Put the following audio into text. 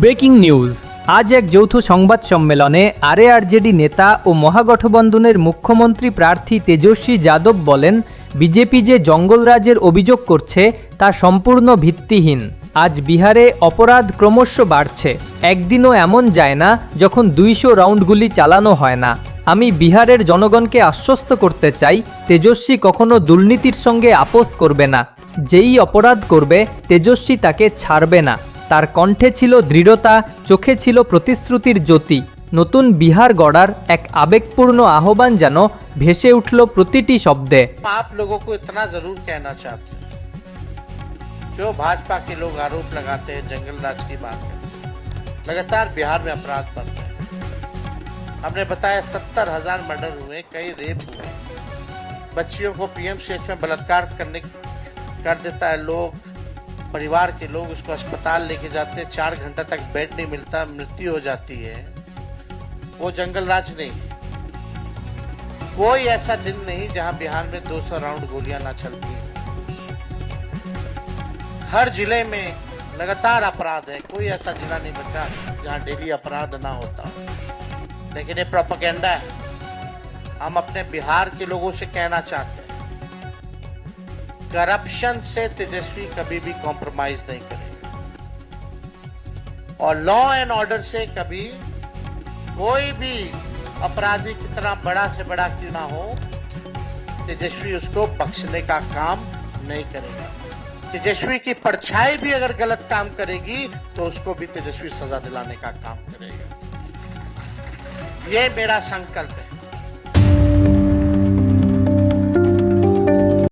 Breaking news. আজ এক যৌথ সংবাদ সম্মেলনে আরএআরজেডি নেতা ও মহাগঠবন্ধনের মুখ্যমন্ত্রী প্রার্থী তেজস্বী যাদব বলেন, বিজেপি যে জঙ্গলরাজের অভিযোগ করছে, তা সম্পূর্ণ ভিত্তিহীন। আজ বিহারে অপরাধ ক্রমশ বাড়ছে। একদিনও এমন যায় না যখন দুইশো রাউন্ড গুলি চালানো হয় না। আমি বিহারের জনগণকে আশ্বস্ত করতে চাই, তেজস্বী কখনো দুর্নীতির সঙ্গে আপোষ করবে না। যেই অপরাধ করবে, তেজস্বী তাকে ছাড়বে না। তার কণ্ঠে ছিল দৃঢ়তা চোখে ছিল প্রতিশ্রুতির জ্যোতি নতুন বিহার গড়ার এক আবেগপূর্ণ আহ্বান যেন ভেসে উঠল প্রতিটি শব্দে आप लोगों को इतना जरूर कहना चाहते हैं जो भाजपा के लोग आरोप लगाते हैं जंगल राज की बात है लगातार बिहार में अपराध बढ़ रहे हैं हमने बताया सत्तर हजार मर्डर हुए कई रेप हुए बच्चियों को पीएमसीएच में बलात्कार करने कर देता है लोग परिवार के लोग उसको अस्पताल लेके जाते हैं, चार घंटा तक बेड नहीं मिलता, मृत्यु हो जाती है। वो जंगल राज नहीं कोई ऐसा दिन नहीं जहाँ बिहार में 200 राउंड गोलियाँ ना चलती हर ज़िले में लगातार अपराध है। कोई ऐसा जिला नहीं बचा जहाँ डेली अपराध ना होता लेकिन ये प्रोपगेंडा है। हम अपने बिहार के लोगों से कहना चाहते हैं। करप्शन से तेजस्वी कभी भी कॉम्प्रोमाइज नहीं करेगा। और लॉ एंड ऑर्डर से कभी कोई भी अपराधी कितना बड़ा से बड़ा क्यों ना हो, तेजस्वी उसको बख्शने का काम नहीं करेगा। तेजस्वी की परछाई भी अगर गलत काम करेगी तो उसको भी तेजस्वी सजा दिलाने का काम करेगा। ये मेरा संकल्प है।